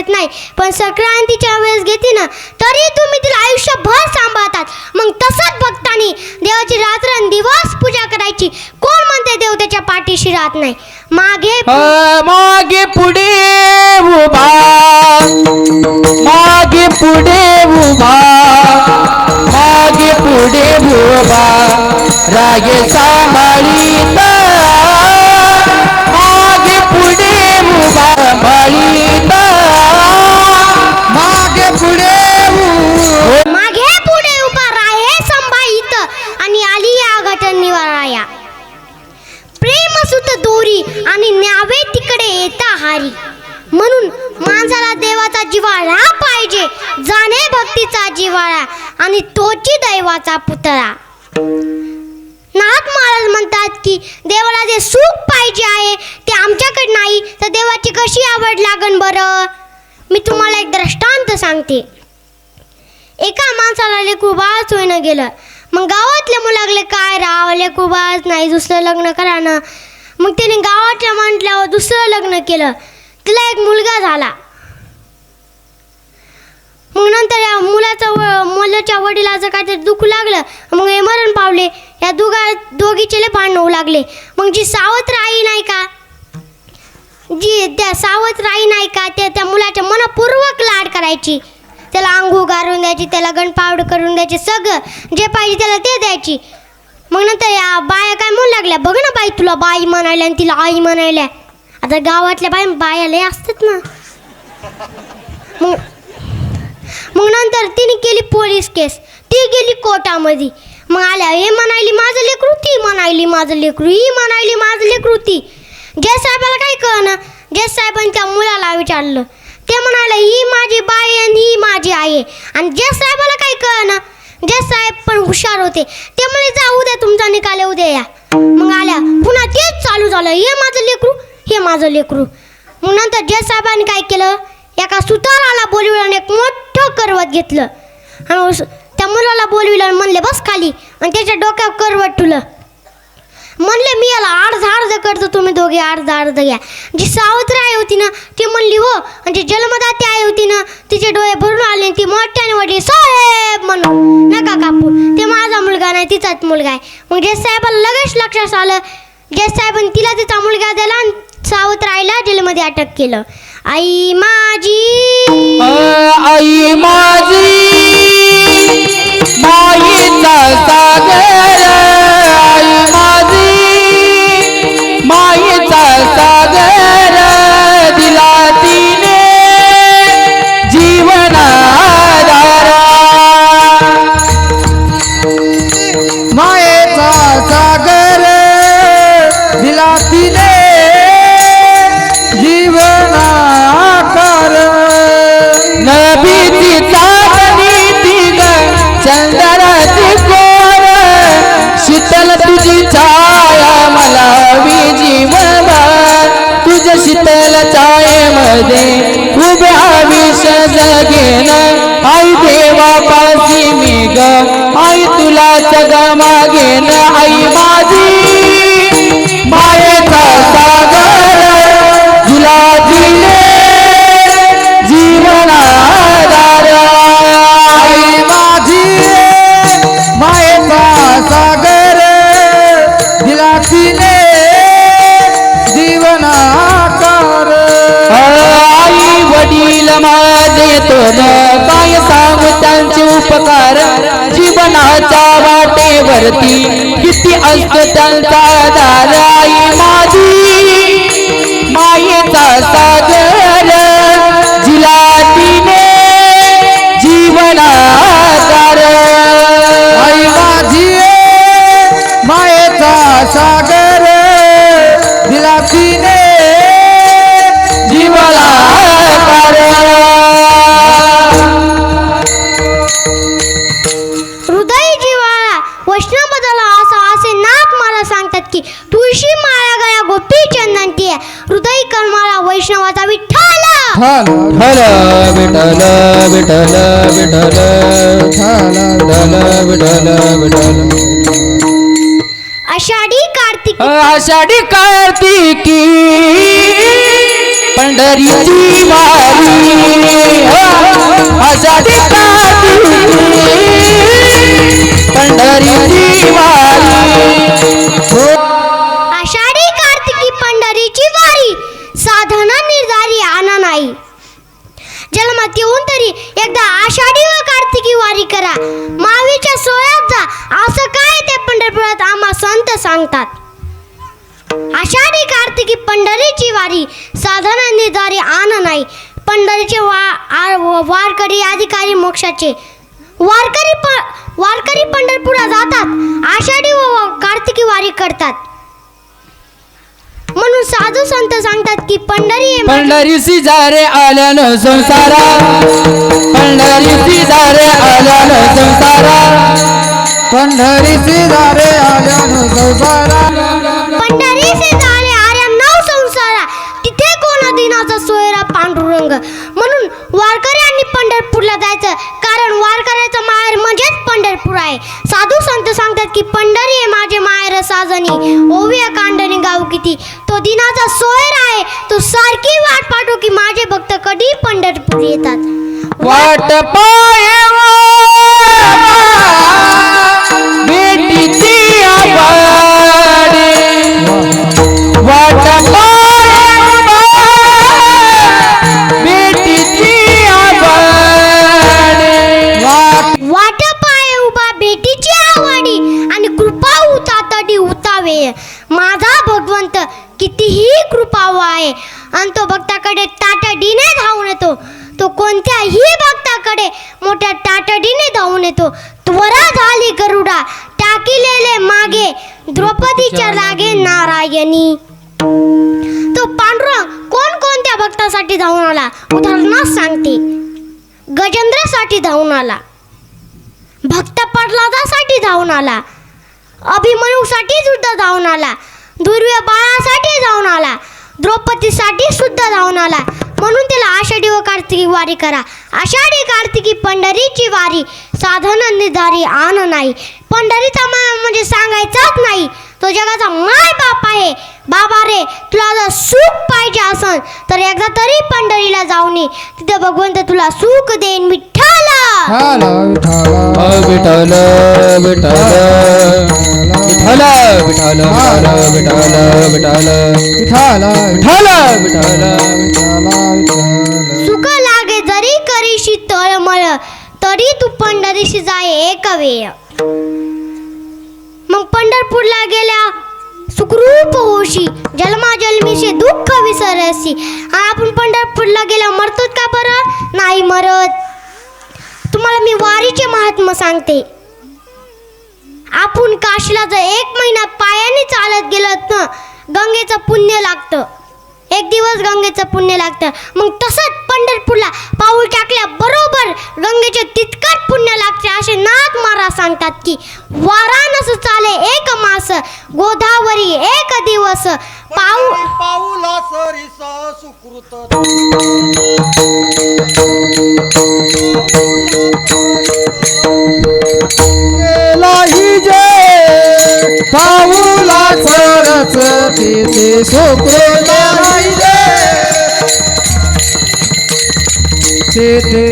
करत नाही. पण संक्रांतीच्या वेळेस घेते ना तरी तुम्ही तिला आयुष्यभर सांभाळतात. मग तसंच भक्तांनी देवाची रात्र दिवस पूजा करायची. कोण म्हणते देव त्याच्या पाठीशी राहत नाही? मागे मागे पुढे उभा. मागे पुढे उभा. मागे पुढे उभा. रागे सांभाळी जिवाळा आणि तोची दैवाचा पुतळा. नाथ महाराज म्हणतात की देवाला जे सुख पाहिजे आहे ते आमच्याकडे नाही तर देवाची कशी आवड लागन बरं? मी तुम्हाला एक दृष्टांत सांगते. एका माणसाला लेखूबाच होईनं गेलं. मग गावातले मुलागले काय राव लेकरू नाही दुसरं लग्न करा ना. मग त्याने गावातल्या म्हटल्यावर दुसरं लग्न केलं. तिला एक मुलगा झाला मग नंतर या मुलाचं मनोजच्या वडिलाचं काहीतरी दुखू लागलं मग हे मरण पावले. या दोघा दोघीचे लय भांडण होऊ लागले. मग जी सावत्र आई नाही का? जी त्या सावत्र आई नाही का त्या त्या मुलाच्या मनपूर्वक लाड करायची. त्याला आंघू गारून द्यायची त्याला गणपावड करून द्यायची सगळं जे पाहिजे त्याला ते द्यायची. मग नंतर या बाया काय म्हणू लागल्या? बघ ना बाई तुला बाई म्हणायल्या आणि तिला आई म्हणायल्या आता गावातल्या बाई बाया लय असतात ना. मग मग नंतर तिने केली पोलीस केस. ती गेली कोर्टामध्ये. मग आल्या हे म्हणायली माझं लेकरू ती म्हणायली माझं लेकरू ही म्हणायली माझं लेकरू ती. गेस साहेबाला काय कळना गेस साहेबांनी त्या मुलाला विचारलं ते म्हणाले ही माझी बाई आणि ही माझी आई आहे. आणि गेस साहेबाला काय कळना गेस साहेब पण हुशार होते ते म्हणे जा उद्या तुमचा निकाल उद्या या. मग आल्या पुन्हा तेच चालू झालं हे माझं लेकरू हे माझं लेकरू. मग नंतर जय साहेबांनी काय केलं एका सुताराला बोलविलं आणि एक मोठं करवत घेतलं. आणि त्या मुलाला बोलविलं आणि म्हणले बस खाली. आणि त्याच्या डोक्यावर करवत ठुलं म्हणले मी याला अर्ध अर्ध करतो तुम्ही दोघे अर्ध अर्ध घ्या. जी सावत्र आई होती ना ती म्हणली हो. आणि जी जन्मदाती आई होती ना तिचे डोळे भरून आले आणि ती मोठ्याने वाटली साहेब म्हणून. नका कापू ते माझा मुलगा नाही तिचाच मुलगा आहे. मग जे साहेबाला लगेच लक्षात आलं जे साहेबांनी तिला तिचा मुलगा दिला आणि सावत्र आईला जेलमध्ये अटक केलं. आई माझी. आई माझी मायेचा सागर. तुझ्या शीतल छायेमध्ये उभ्या विष जगेन आई देवापाशी मी ग आई तुला सग मागेन आई मा वडील काय सांगू त्यांचे उपकार? जीवनाच्या वाटेवरती किती असतो त्यांचा दार. माझी मायेचा सागर. ठाल ठाल विठल विठल विठल ठाल ठाल विठल विठल आषाढी कार्तिकी. आषाढी कार्तिकी पंढरीची वारी. आषाढी कार्तिकी पंढरीची वारी. हो. आषाढी कार्तिकी पंढरीची वारी. साधना निर्धारी आनंद नाही जन्मात येऊन तरी एकदा आषाढी व कार्तिकी वारी करा. मावीच्या सोहळ्यात जा. असं काय ते पंढरपुरात आम्हा संत सांगतात. आषाढी कार्तिकी पंढरीची वारी साधना निर्धारी आण नाही. पंढरीचे वा वारकरी अधिकारी मोक्षाचे. वारकरी प वारकरी पंढरपुरात जातात. सांगतात की पंढरी हे माझे- पंढरीसी जारे आल्यानं संसारा. पंढरीसी जारे आल्यानं संसारा. पंढरीची दारे आल्यानं संसारा. पंढरी से झाले आर्या नव संसारा. तिथे कोण दिनाचा सोयरा पांडुरंग? म्हणून वारकऱ्यांनी पंढरपूरला जायचं. कारण वारकऱ्याचं माहेर म्हणजेच पंढरपूर आहे. साधू संत सांगतात की पंढरी हे माझे माहेर साजनी. दिनाचा सोयर आहे. तो सारखी वाट पाठव की माझे भक्त कधी पंढरपूर येतात. वाट पाय यांनी. तो पांडुरंग कोण कोणत्या भक्तासाठी धावून आला? उदाहरणार्थ सांगते. गजेंद्रसाठी धावून आला. भक्त प्रल्हादासाठी धावून आला. अभिमन्यूसाठी सुद्धा धावून आला. दुर्व्य बाळासाठी धावून आला. द्रौपदीसाठी सुद्धा धावून आला. म्हणून त्याला आषाढी व कार्तिकी वारी करा. आषाढी कार्तिकी पंढरीची वारी. साधन निर्धारी आन नाही. पंढरीचा म्हणजे सांगायचाच नाही. तो जगाचा माय बाप आहे. बाबा रे तुला जर सुख पाहिजे असन तर एकदा तरी पंढरीला जाऊन ये. तिथे भगवंत तुला सुख देईन विठ्ठला. विठ्ठल विठ्ठल. विठ्ठल विठ्ठल. विठ्ठल विठ्ठल विठ्ठल विठाला विठ्ठल. विठ्ठल विठाला विठाला सुख लागे जरी करीशी तळमळ तरी तू पंढरीशी जाय एक वेळ मग पंढरपूरला गेल्या सुखरूप होशी जन्माजन्मीशी दुःख विसरसी. आपण पंढरपूरला गेल्या मरतोत का बरं? नाही मरत. तुम्हाला मी वारीचे महात्मा सांगते. आपण काशीला जर एक महिना पायाने चालत गेलं ना गंगेचं पुण्य लागतं. एक दिवस गंगेचं पुण्य लागतं. मग तसंच पंढरपूरला पाऊल टाकल्या बरोबर गंगेचे तितकट पुण्य लागते असे नाथ महाराज सांगतात की वाराणस चाले एक मास गोदावरी एक दिवस पाऊ पाऊला सरीसा सुकृत. पाऊला सरस तिथे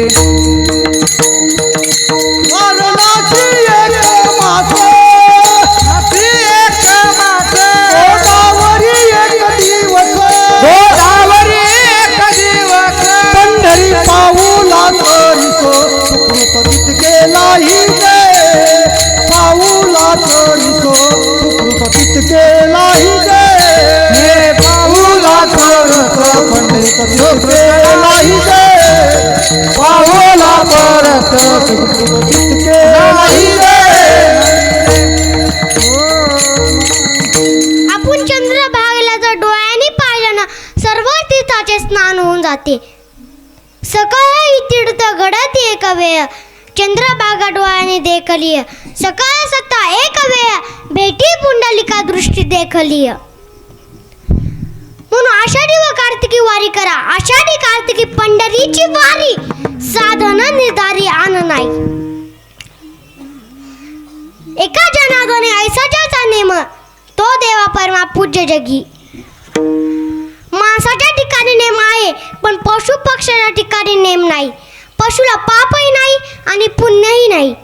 वेळ. चंद्रभागा डोळ्याने देखली सकाळ सत्ता एक वेळ. भेटी पुंडलिका दृष्टी देखली म्हणून आषाढी व कार्तिकी वारी करा. आषाढी कार्तिकी पंढरीची वारी. साधन निर्धारी आण नाही. एका जनार्दने ऐसाच्याचा नेम तो देवा परमा पूज्य जगी. माणसाच्या ठिकाणी नेम आहे पण पशु पक्षाच्या ठिकाणी नेम नाही. पशुला पापही नाही आणि पुण्यही नाही.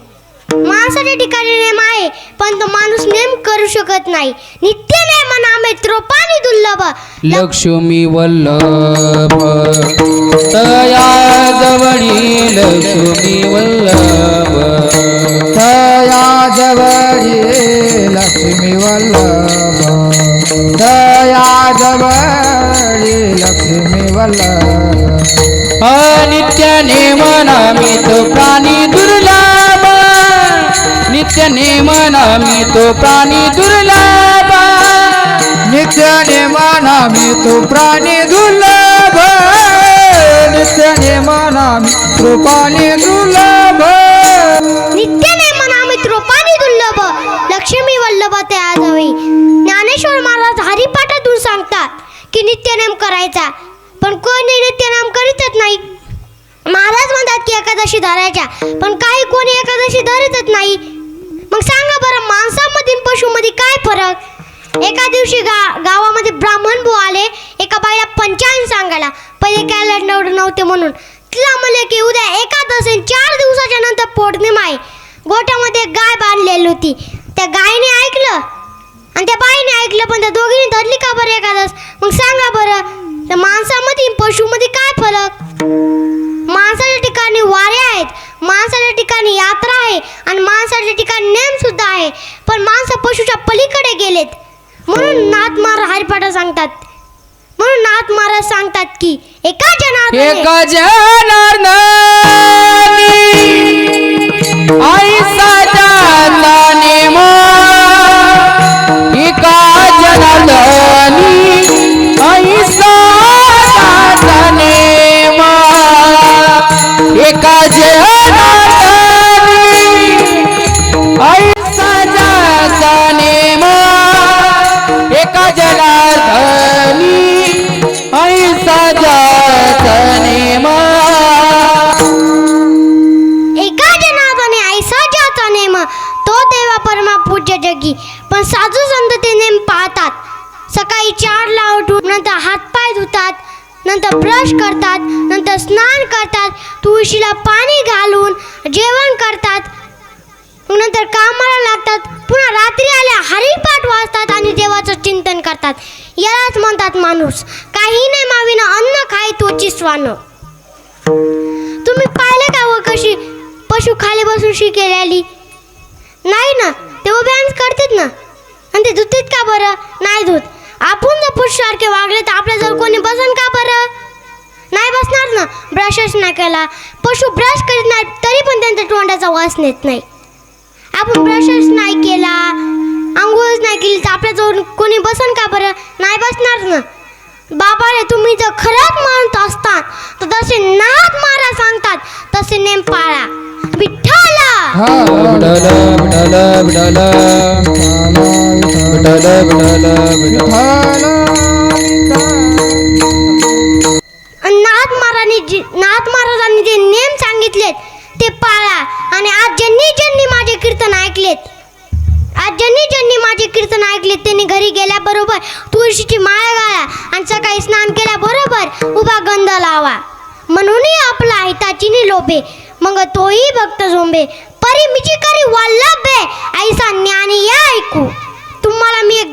माणसाच्या ठिकाणी नेम आहे पण तो माणूस नेम करू शकत नाही. नित्य नेम नामे त्रोपानी दुर्लभ. लक्ष्मी वल्लभ तया जवळी लक्ष्मी वल्लभ दया जवळी लक्ष्मी वल्लभ तया जवळी लक्ष्मी वल्लभ. अनित्य नेमनामी तो प्राणी दुर्लभ. नित्य नेमनामी तो प्राणी दुर्लभ. नित्य नेमानामी तो प्राणी दुर्लभ. नित्य नेमानामी तो प्राणी दुर्लभ. नित्य नेम तो प्राणी दुर्लभ. लक्ष्मी वल्लभ त्या आजवी ज्ञानेश्वर महाराज हरिपाठातून सांगतात की नित्यनेम करायचा. एकादशी धरायच्या. पण काही कोणी एकादशी धरतच नाही. मग सांगा बरं माणसामध्ये पशुमध्ये काय फरक? एका दिवशी गा गावामध्ये ब्राह्मण भाऊ आले. एका बाईला पंचायत सांगायला. पहिले काय लढणं नव्हते म्हणून. तिला म्हणले की उद्या एकादशी चार दिवसाच्या नंतर पौर्णिमा आहे गोठ्यामध्ये गाय बांधलेली होती. त्या गायने ऐकलं. आणि त्या बाईने ऐकलं पण त्या दोघींनी धरली का बरं एकादस मग सांगा बरं त्या माणसामध्ये पशुमध्ये काय फरक? माणसाच्या ठिकाणी वारे आहेत. माणसाच्या ठिकाणी यात्रा आहे आणि माणसाच्या ठिकाणी नेम सुद्धा आहे. पण माणसं पशुच्या पलीकडे गेलेत. म्हणून नाथ महाराज हरिपाठ सांगतात. म्हणून नाथ महाराज सांगतात की एका जनार्दने एका जनार्दनी ऐसा जाता कामाला लागतात. पुन्हा रात्री आल्या हरिपाठ वाचतात आणि देवाचं चिंतन करतात. यालाच म्हणतात माणूस. काही नाही माविन अन्न खाय तोची स्वान. तुम्ही पाहिले का व कशी पशु खाली बसून शिकेलेली नाही ना ते उभ्याच करतात ना. आणि ते धुतीत का बरं? नाही धुत. आपण जर पुरुषासारखे वागले तर आपल्या जर कोणी बसन का बरं? नाही बसणार ना. ब्रशच नाही केला. पशु ब्रश करीत नाही तरी पण त्यांच्या तोंडाचा वास नेत नाही. आपण ब्रशच नाही केला आंघोळच नाही केली तर आपल्याजवळ कोणी बसन का बरं? नाही बसणार ना. बाबाले तुम्ही जर खरंच म्हणत असतात तर जसे नाथ मारा सांगतात तसे नेम पाळा. विठ्ठला! हा. विठ्ठल विठ्ठल विठ्ठल विठ्ठल विठ्ठल विठ्ठल. आणि नाथ महाराजांनी जे नाथ महाराजांनी जे नेम सांगितलेत ते पाळा. आणि आज ज्यांनी ज्यांनी माझे कीर्तन ऐकलेत आज ज्यांनी ज्यांनी माझे कीर्तन ऐकलेत त्यांनी घरी गेल्याबरोबर तुळशीची माळ घाला आणि सकाळी स्नान केल्याबरोबर उभा गंध लावा. म्हणूनही आपला हिताचीनी लोभे. मग तोही भक्त झोंबे. परी मिची करी वल्लभे ऐसा ज्ञानी या ऐकू. तुम्हाला मी एक